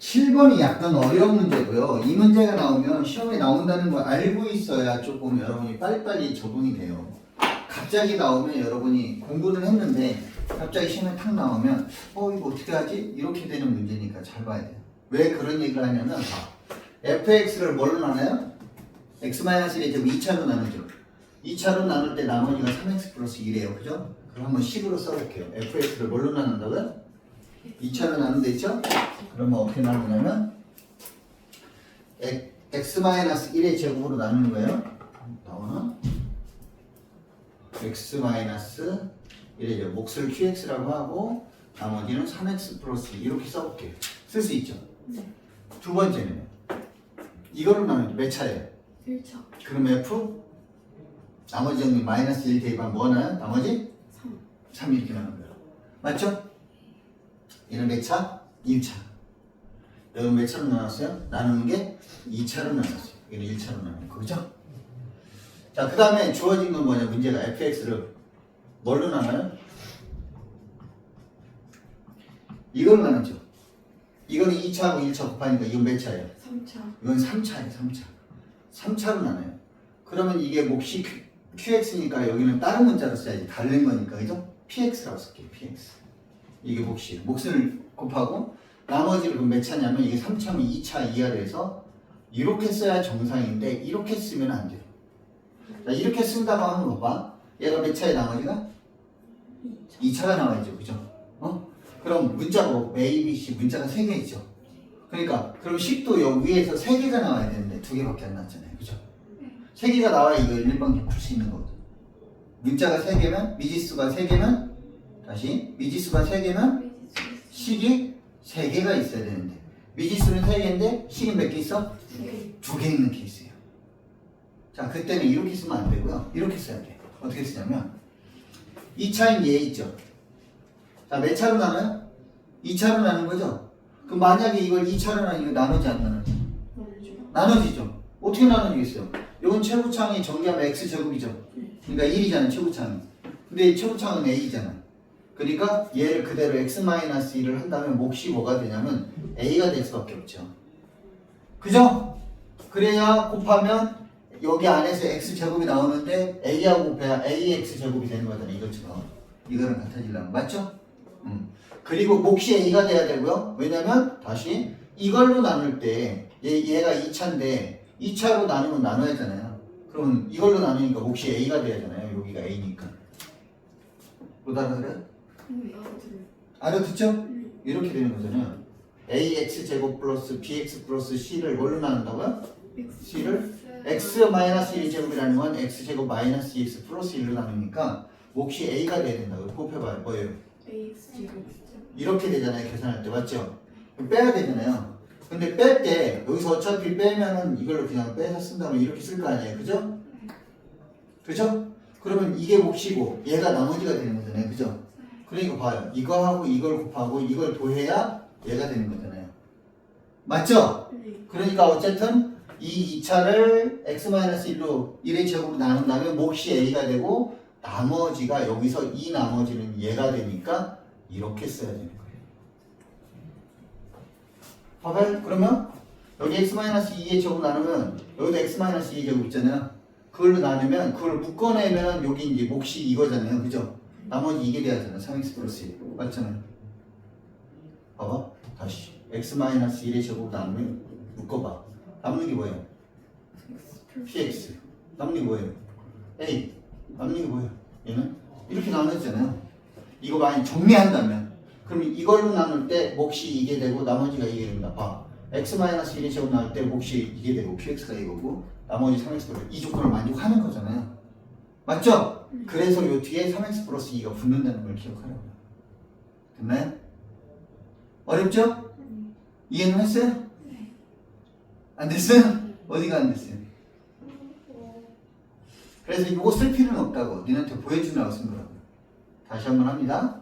7번이 약간 어려운 문제고요. 이 문제가 나오면 시험에 나온다는 걸 알고 있어야 조금 여러분이 빨리빨리 적응이 돼요. 갑자기 나오면 여러분이 공부를 했는데 갑자기 시험에 탁 나오면 어 이거 어떻게 하지? 이렇게 되는 문제니까 잘 봐야 돼요. 왜 그런 얘기를 하냐면 봐. fx를 뭘로 나눠요? x-1의 제곱 2차로 나누죠. 2차로 나눌 때 나머지가 3x 플러스 1이에요. 그죠? 그럼 한번 식으로 써볼게요. fx를 뭘로 나눈다고요? 2차로 나눈 데 있죠? 그러면 어떻게 나누냐면 x-1의 제곱으로 나누는 거예요. 나오나? x-1의 제곱 몫을 qx라고 하고 나머지는 3x 플러스 2 이렇게 써볼게요. 쓸 수 있죠? 두 번째는 이거로 나누죠. 몇 차예요? 1차 그럼 f 나머지 정리 마이너스 1 대입하면 뭐 나요? 나머지 3 3 이렇게 나오는 거예요. 맞죠? 얘는 몇 차? 1차. 여러분 몇 차로 나눴어요? 나누는 게 2차로 나눴어요. 얘는 1차로 나누는 거. 그죠? 자, 그 다음에 주어진 건 뭐냐? 문제가 fx를 뭘로 나눠요? 이걸로 나누죠. 이거는 2차하고 1차 곱하니까 이건 몇 차예요? 3차 이건 3차예요, 3차. 3차로 나눠요. 그러면 이게 몫이 QX니까 여기는 다른 문자로 써야지. 다른 거니까, 그죠? PX라고 쓸게요, PX. 이게 몫이에요. 몫을 곱하고 나머지를 그럼 몇 차냐면 이게 3차면 2차 이하로 해서 이렇게 써야 정상인데 이렇게 쓰면 안 돼요. 자, 이렇게 쓴다고 하는 거 봐. 얘가 몇 차에 나머지가? 2차 가 나와야죠, 그죠? 어? 그럼 문자가 뭐 A, B, C 문자가 3개 있죠. 그러니까 그럼 10도 여기 위에서 3개가 나와야 되는데 2개밖에 안 나왔잖아요. 그죠? 3개가 나와야 이거 1번기 풀수 있는 거거든. 문자가 3개면 미지수가 3개면 다시 미지수가 3개면 식이 3개가 있어야 되는데 미지수는 3개인데 식이 몇 개 있어? 2개 있는 케이스예요. 자, 그때는 이렇게 쓰면 안 되고요. 이렇게 써야 돼. 어떻게 쓰냐면 2차인 얘 있죠. 자, 몇 차로 나눠요? 2차로 나눈 거죠? 그럼 만약에 이걸 2차로 나누면 나누지 안 나누지? 나눠지죠. 어떻게 나눠지겠어요? 이건 최고창이 정리하면 x제곱이죠. 그러니까 1이잖아요, 최고창이. 근데 이 최고창은 a잖아. 그러니까 얘를 그대로 x-1을 한다면 몫이 뭐가 되냐면 a가 될 수밖에 없죠. 그죠? 그래야 곱하면 여기 안에서 x제곱이 나오는데 a하고 곱해야 ax제곱이 되는 거잖아요, 이것처럼. 이거랑 같아지려면. 맞죠? 음. 그리고 몫이 a가 돼야 되고요. 왜냐면 다시 이걸로 나눌 때 얘, 얘가 2차인데 2차로 나누면 나눠야 하잖아요. 그럼 이걸로 나누니까 몫이 a가 돼야 하잖아요. 여기가 a니까. 못 알아들어요? 음, 알아듣죠? 이렇게 되는 거잖아요. ax 제곱 플러스 bx 플러스 c를 뭘로 나눈다고요? c를 x 마이너스 1 제곱이라는 건 x 제곱 마이너스 2x 플러스 1로 나누니까 몫이 a가 돼야 된다고 곱해봐요. 뭐예요? AX 제곱 이렇게 되잖아요 계산할 때 맞죠? 그럼 빼야 되잖아요 근데 뺄 때 여기서 어차피 빼면은 이걸로 그냥 빼서 쓴다면 이렇게 쓸 거 아니에요 그죠? 그죠? 그러면 이게 몫이고 얘가 나머지가 되는 거잖아요 그죠? 그러니까 봐요 이거하고 이걸 곱하고 이걸 더해야 얘가 되는 거잖아요 맞죠? 네 그러니까 어쨌든 이 2차를 x-1로 1의 제곱으로 나눈다면 몫이 a가 되고 나머지가 여기서 이 나머지는 얘가 되니까 이렇게 써야 되는 거예요. 봐봐요. 그러면 여기 x-2의 제곱 나누면 여기도 x-2의 제곱 있잖아요. 그걸로 나누면 그걸 묶어내면 여기 이제 몫이 이거잖아요. 그죠? 나머지 이게 돼야 되잖아. 3x 플러스 1. 맞잖아요. 봐봐. 다시 x-1의 제곱 나누면 묶어봐. 남는 게 뭐예요? px. 남는 게 뭐예요? a. 남는 게 뭐예요? 얘는 이렇게 나눠지잖아요. 이거 많이 정리한다면 그럼 이걸로 나눌 때 몫이 이게 되고 나머지가 이게 됩니다. 봐. x-1의 제곱 나눌 때 몫이 이게 되고 px가 이거고 나머지 3x 플러스 이 조건을 만족하는 거잖아요. 맞죠? 그래서 요 뒤에 3x 플러스 2가 붙는다는 걸 기억하라고요. 됐나요? 어렵죠? 이해는 했어요? 안 됐어요? 어디가 안 됐어요? 그래서 이거 쓸 필요는 없다고 니한테 보여주려고 쓴 거라고 다시 한번 합니다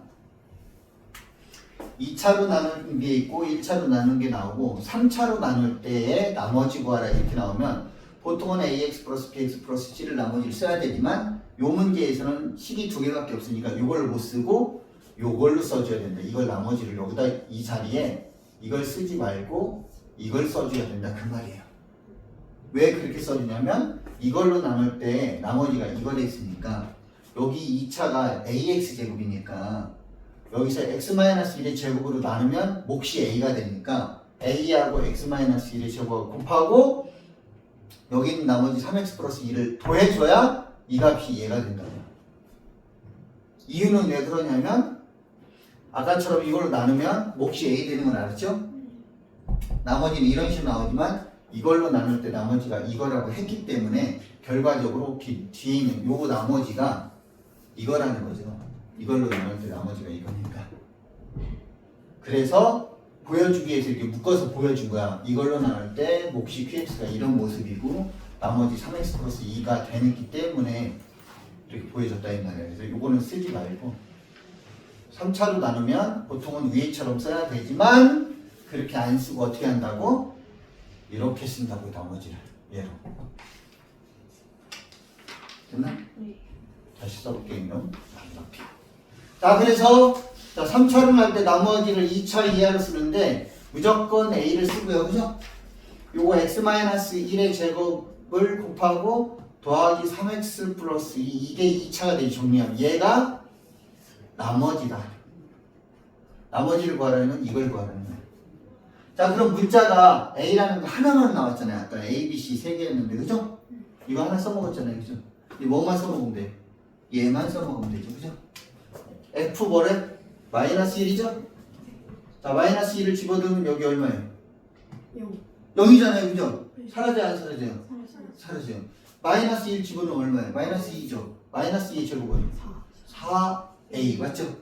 2차로 나눈 게 있고 1차로 나눈 게 나오고 3차로 나눌 때에 나머지 구하라 이렇게 나오면 보통은 ax 플러스 bx 플러스 c를 나머지를 써야 되지만 요 문제에서는 식이 두 개밖에 없으니까 이걸 못 쓰고 요걸로 써줘야 된다 이걸 나머지를 여기다 이 자리에 이걸 쓰지 말고 이걸 써줘야 된다 그 말이에요. 왜 그렇게 써주냐면 이걸로 나눌 때 나머지가 이걸 했으니까 여기 2차가 ax 제곱이니까 여기서 x-1의 제곱으로 나누면 몫이 a가 되니까 a하고 x-1의 제곱 곱하고 여기 있는 나머지 3x 플러스 2를 더해줘야 이 값이 얘가 된다고요. 이유는 왜 그러냐면 아까처럼 이걸로 나누면 몫이 a 되는 건 알았죠? 나머지는 이런 식으로 나오지만 이걸로 나눌 때 나머지가 이거라고 했기 때문에 결과적으로 뒤, 뒤에 있는 요 나머지가 이거라는 거죠. 이걸로 나눌 때 나머지가 이거니까. 그래서 보여주기 위해서 이렇게 묶어서 보여준 거야. 이걸로 나눌 때 몫이 QX가 이런 모습이고 나머지 3X 플러스 2가 되기 때문에 이렇게 보여줬다 이 말이야. 그래서 요거는 쓰지 말고 3차로 나누면 보통은 위에처럼 써야 되지만 그렇게 안 쓰고 어떻게 한다고? 이렇게 쓴다고 나머지를 얘로 됐나? 네. 다시 써볼게요 이놈 자 그래서 자 3차를 할 때 나머지를 2차 이하로 쓰는데 무조건 A를 쓰고요 그죠? 요거 x-1의 제곱을 곱하고 더하기 3x 플러스 2 이게 2차가 되지 정리하면 얘가 나머지다 나머지를 구하려면 이걸 구하라는 거야 자 그럼 문자가 A라는 거 하나만 나왔잖아요 아까 A, B, C 세 개였는데 그죠? 이거 하나 써먹었잖아요 그죠? 이 뭐만 써먹으면 돼? 얘만 써먹으면 되죠 그죠? F 뭐래? 마이너스 1이죠? 자 마이너스 1을 집어넣으면 여기 얼마예요? 0. 0이잖아요 그죠? 사라져요 안 사라져요? 사라져요. 사라져요 마이너스 1 집어넣으면 얼마예요? 마이너스 2죠 마이너스 2의 제곱은 4. 4A 맞죠?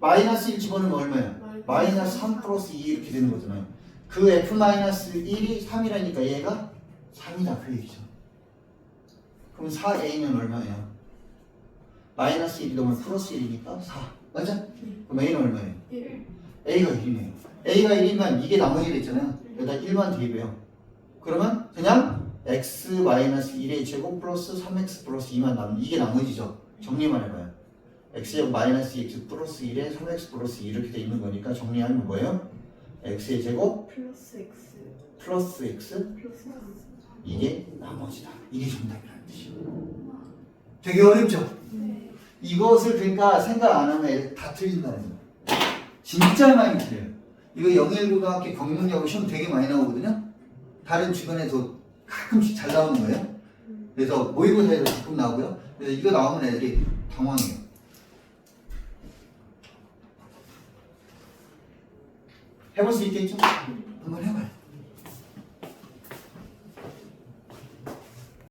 마이너스 1 집어넣으면 얼마예요? 마이너스 3 플러스 2 이렇게 되는 거잖아요 그 F 마이너스 1이 3이라니까 얘가 3이다 그 얘기죠 그럼 4A는 얼마예요? 마이너스 1이 넘으면 플러스 1이니까 4 맞아? 그럼 A는 얼마예요? 1. A가 1이네요. A가 1이면 이게 나머지 됐잖아요. 여기다 1만 대입해요. 그러면 그냥 x-1의 제곱 플러스 3x 플러스 2만 남는 이게 나머지죠. 정리만 해봐요. x제곱 마이너스 2x 플러스 1에 3x 플러스 2 이렇게 돼 있는 거니까 정리하면 뭐예요? x의 제곱 플러스 X. 플러스 x 플러스 3. 이게 나머지다. 이게 정답이라는 뜻이에요. 되게 어렵죠? 네. 이것을 그러니까 생각 안 하면 다 틀린다는 거예요. 진짜 많이 틀려요. 이거 영일고등학교 경문여고 시험 되게 많이 나오거든요. 다른 주변에도 가끔씩 잘 나오는 거예요. 그래서 모의고사에도 가끔 나오고요. 그래서 이거 나오면 애들이 당황해요. 해볼 수 있겠죠? 한번 해봐요.